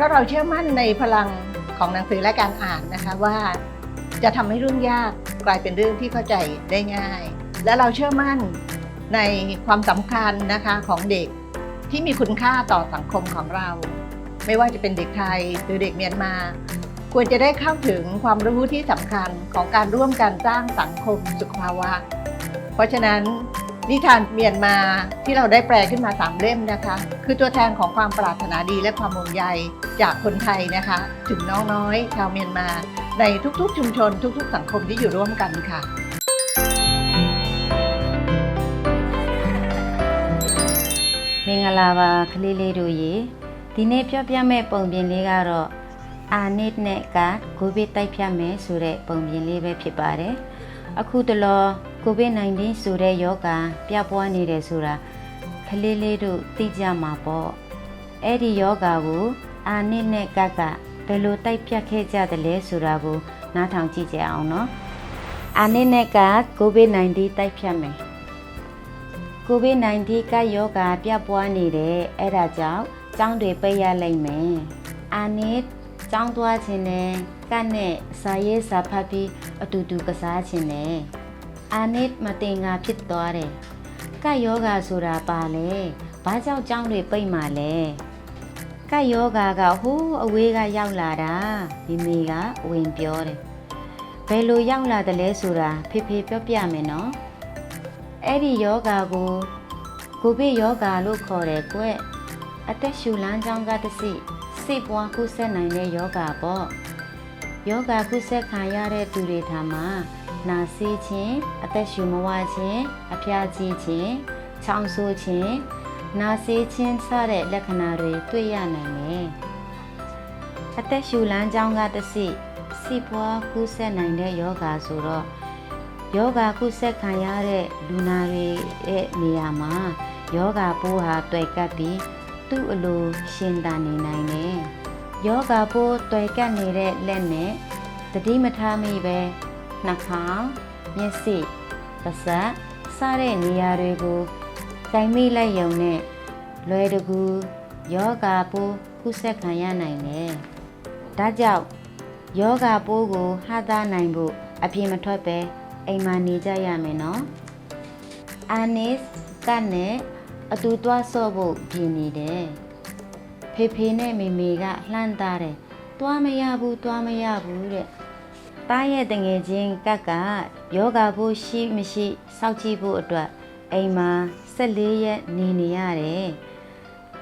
ราะเราเชื่อมั่นในพลังของหนังสือและการอ่านนะคะว่า จะทำให้เรื่องยากกลายเป็นเรื่องที่เข้าใจได้ง่าย และเราเชื่อมั่นในความสำคัญนะคะของเด็กที่มีคุณค่าต่อสังคมของเรา ไม่ว่าจะเป็นเด็กไทยหรือเด็กเมียนมา ควรจะได้เข้าถึงความรู้ที่สำคัญของการร่วมกันสร้างสังคมสุขภาวะ เพราะฉะนั้น นิทานเมียนมาที่เราได้แปลขึ้นมาสามเล่มนะคะ คือตัวแทนของความปรารถนาดีและความห่วงใยจากคนไทยนะคะ ถึงน้องน้อยชาวเมียนมา ในทุกๆ ชุมชน ทุก ๆ สังคมที่อยู่ร่วมกันค่ะ မင်္ဂလာပါကလေးလေးတို့ရေဒီနေ့ပြောပြမယ့်ပုံပြင်လေးကတော့အာနစ်နဲ့ကကိုဗစ်တိုက်ဖြတ်မယ်ဆိုတဲ့ပုံပြင်လေးပဲဖြစ်ပါတယ်အခုတလော ကိုဗစ် -19 ဆိုတဲ့ယောဂါပြပွားနေတယ်ဆိုတာကလေးလေးတို့သိကြမှာပေါ့အဲ့ဒီယောဂါကိုအာနစ်နဲ့ကကဘယ်လိုတိုက်ဖြတ်ခဲ့ကြတယ်လဲဆိုတာကို နားထောင်ကြည့်ကြအောင်နော်အာနစ်နဲ့ကကိုဗစ် -19 တိုက်ဖြတ်မယ်ကိုဗစ် -19 ကပ်ရောဂါပြန့်ပွားနေတယ်အဲ့ဒါကြောင့်ကျောင်းတွေပိတ်ရလိမ့်မယ်အာနစ်ကျောင်းသွားခြင်းနဲ့ကတ်နဲ့စာရေးစာဖတ်ပြီးအတူတူကစားခြင်းနဲ့ အာနစ်မတင်ငါဖြစ်သွားတယ်ကပ်ရောဂါဆိုတာပါလေဘာကြောင့်ကျောင်းတွေပိတ်မှလဲကပ်ရောဂါကဟိုးအဝေးကရောက်လာတာမိမိကဝင်ပြောတယ်ဘယ်လိုရောက်လာတယ်လဲဆိုတာဖေဖေပြောပြမယ်နော်အဲ့ဒီယောဂါကိုကိုဗစ်ယောဂါလို့ခေါ်တယ်ကွအသက်ရှူလမ်းကြောင်းကတစ်စီစိတ်ပွားကူးဆက်နိုင်တဲ့ယောဂါပေါ့ယောဂါကူးဆက်ခံရတဲ့သူတွေထံမှာ နာဆေးခြင်းအသက်ရှူမဝခြင်းအဖျားကြီးခြင်းချောင်းဆိုးခြင်းနာဆေးခြင်းစတဲ့လက္ခဏာတွေတွေ့ရနိုင်တယ်အသက်ရှူလမ်းကြောင်းကတစ်စီစိတ်ပွားကူးဆက်နိုင်တဲ့ယောဂါဆိုတော့ယောဂကုဆက်ခံရတဲ့လူနာတွေရဲ့နေရာမှာယောဂပိုးဟာတွေ့ကပ်ပြီးသူ့အလိုရှင်တန်နေနိုင်တယ်။ယောဂပိုးတွေ့ကပ်နေတဲ့လက်နဲ့တတိမထားမိပဲ နှာခေါင်းမျက်စိပါးစပ်စတဲ့နေရာတွေကိုကင်မိလိုက်ယုံနဲ့လွယ်တကူယောဂပိုးကုဆက်ခံရနိုင်တယ်။ဒါကြောင့်ယောဂပိုးကိုဟာသားနိုင်ဖို့အပြင်မထွက်ပဲအိမ်မှာနေကြရမယ်နော်အာနစ်ကနဲ့အတူတွားဆော့ဖို့ပြင်နေတယ်ဖေဖေနဲ့မေမေကလှမ်းသားတယ်တွားမရဘူးတွားမရဘူးတဲ့ တားရဲ့တငယ်ချင်းကက်ကယောဂဖို့ရှိမရှိစောင့်ကြည့်ဖို့အတွက်အိမ်မှာ14ရက်နေနေရတယ်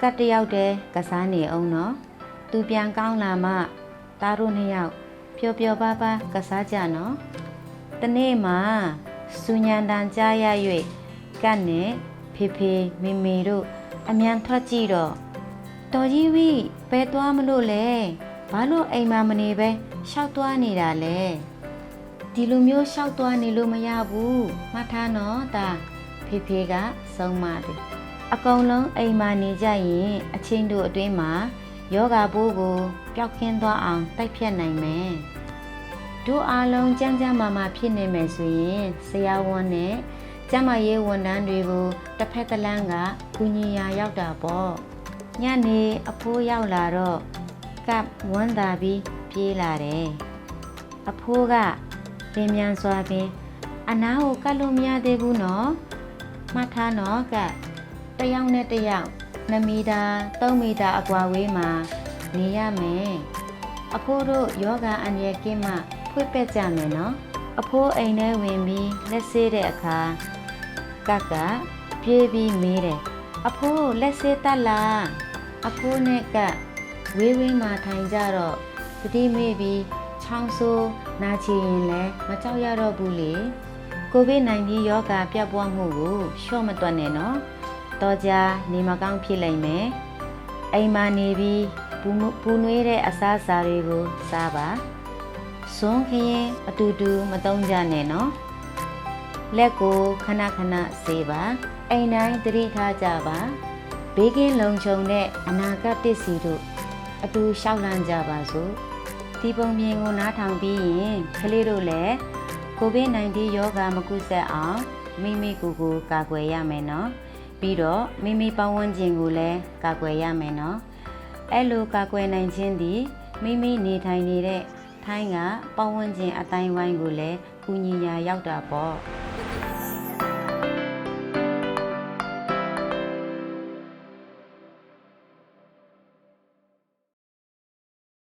ကတ်တယောက်တည်းကစားနေအောင်နော်သူပြန်ကောင်းလာမှတားတို့နှစ်ယောက်ပျော်ပျော်ပါးပါးကစားကြနော်တနေ့မှာစူညံတန်ကြားရ၍ကတ်နဲ့ဖေဖေမေမေတို့အမြန်ထွက်ကြည့်တော့တော်ကြီးဝိဘဲသွားမလို့လဲဘာလို့အိမ်မှာမနေပဲ ရှောက်သွားနေတာလဲဒီလိုမျိုးရှောက်သွားနေလို့မရဘူးမှတ်ထားနော်တာဖေဖေကဆုံးမတယ်အကုန်လုံးအိမ်မှာနေကြရင်အချင်းတို့အတွင်းမှာယောဂဘိုးကိုပျောက်ကင်းသွားအောင်တိုက်ဖြတ်နိုင်မယ်တို့အားလုံးကြမ်းကြမ်းမာမာဖြစ်နေမယ်ဆိုရင်ဆရာဝန်နဲ့ကျမရေးဝန်ထမ်းတွေကိုတစ်ဖက်တစ်လမ်းကကူညီရာရောက်တာပေါ့ညနေအဖိုးရောက်လာတော့ကပ်ဝမ်းသာပြီး ပြေးလာတယ်အဖိုးကပင်မြန်စွာပင် အနာကိုကတ်လို့မရသေးဘူးနော်မှတ်ထားနော်ကပ်တစ်ယောက်နဲ့တစ်ယောက်2မီတာ3မီတာအကွာဝေးမှာနေရမယ်အဖိုးတို့ယောဂအန္တရာယ်ကင်းမှဖွင့်ပက်ကြမယ်နော်အဖိုးအိမ်ထဲဝင်ပြီးလက်ဆေးတဲ့အခါကကပြေးပြီးမေးတယ်အဖိုးလက်ဆေးတတ်လားအဖိုးနဲ့ကဝေးဝေးမှထိုင်ကြတော့ သတိမေ့ပြီးချောင်းဆိုးနာချီရင်လည်းမကြောက်ရတော့ဘူးလေကိုဗစ် -19 ရောဂါပြန့်ပွားမှုကိုရှော့မတွက်နဲ့နော်တော့ကြနေမကောင်းဖြစ်လိမ့်မယ်အိမ်မှာနေပြီးပူပူနွေးတဲ့အစားအစာတွေကိုစားပါဇွန်ခရင်အတူတူမတုံးကြနဲ့နော်လက်ကိုခဏခဏစေးပါအိမ်တိုင်းသတိထားကြပါဘေးကင်းလုံခြုံတဲ့အနာဂတ်ပစ္စည်းတို့အတူရှောက်လန့်ကြပါစို့ ဒီပုံပြင်ကိုနားထောင်ပြီးရင်ကလေးတို့လည်းကိုဗစ် -19 ရောဂါမကူးစက်အောင်မိမိကိုယ်ကိုကာကွယ်ရမယ်နော်ပြီးတော့မိမိပတ်ဝန်းကျင်ကိုလည်းကာကွယ်ရမယ်နော်အဲ့လိုကာကွယ်နိုင်ခြင်းသည်မိမိနေထိုင်နေတဲ့ထိုင်းကပတ်ဝန်းကျင်အတိုင်းဝိုင်းကိုလည်းကူညီရာရောက်တာပေါ့